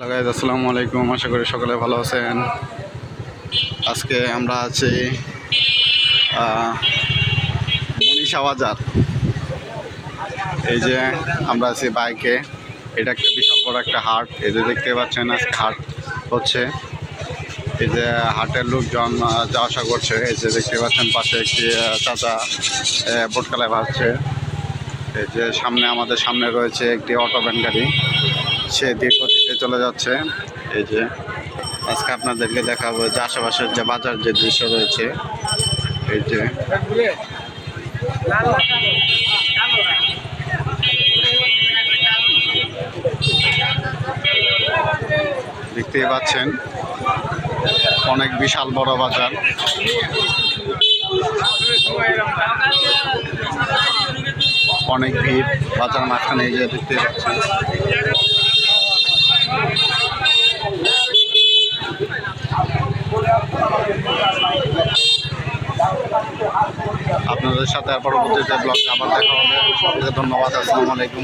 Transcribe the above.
Hello guys আসসালামু আলাইকুম। আশা করি সকলে ভালো আছেন। আজকে আমরা আছি মনীষা বাজার এই যে আমরা আছি বাইকে। এটা একটা বিশাল বড় একটা হাট। এই যে দেখতে পাচ্ছেন, আজকে হাট হচ্ছে। এই যে হাটের লোকজন যাওয়া আসা করছে। এই যে দেখতে পাচ্ছেন, পাশে একটি চাচা বোটকালায় ভাবছে এই যে সামনে, আমাদের সামনে রয়েছে একটি অটো ভ্যান গাড়ি। সে দীর্ঘতিতে চলে যাচ্ছে। এই যে, আজকে আপনাদেরকে দেখাবো যে আশেপাশের যে বাজার যে দৃশ্য রয়েছে। এই যে, দেখতেই পাচ্ছেন, অনেক বিশাল বড় বাজার। অনেক ভিড়, বাজার মাঝখানে এই যে দেখতে পাচ্ছেন। আপনাদের সাথে আর পরবর্তীতে ব্লগে আবার দেখা হবে। ধন্যবাদ আসসালামু আলাইকুম।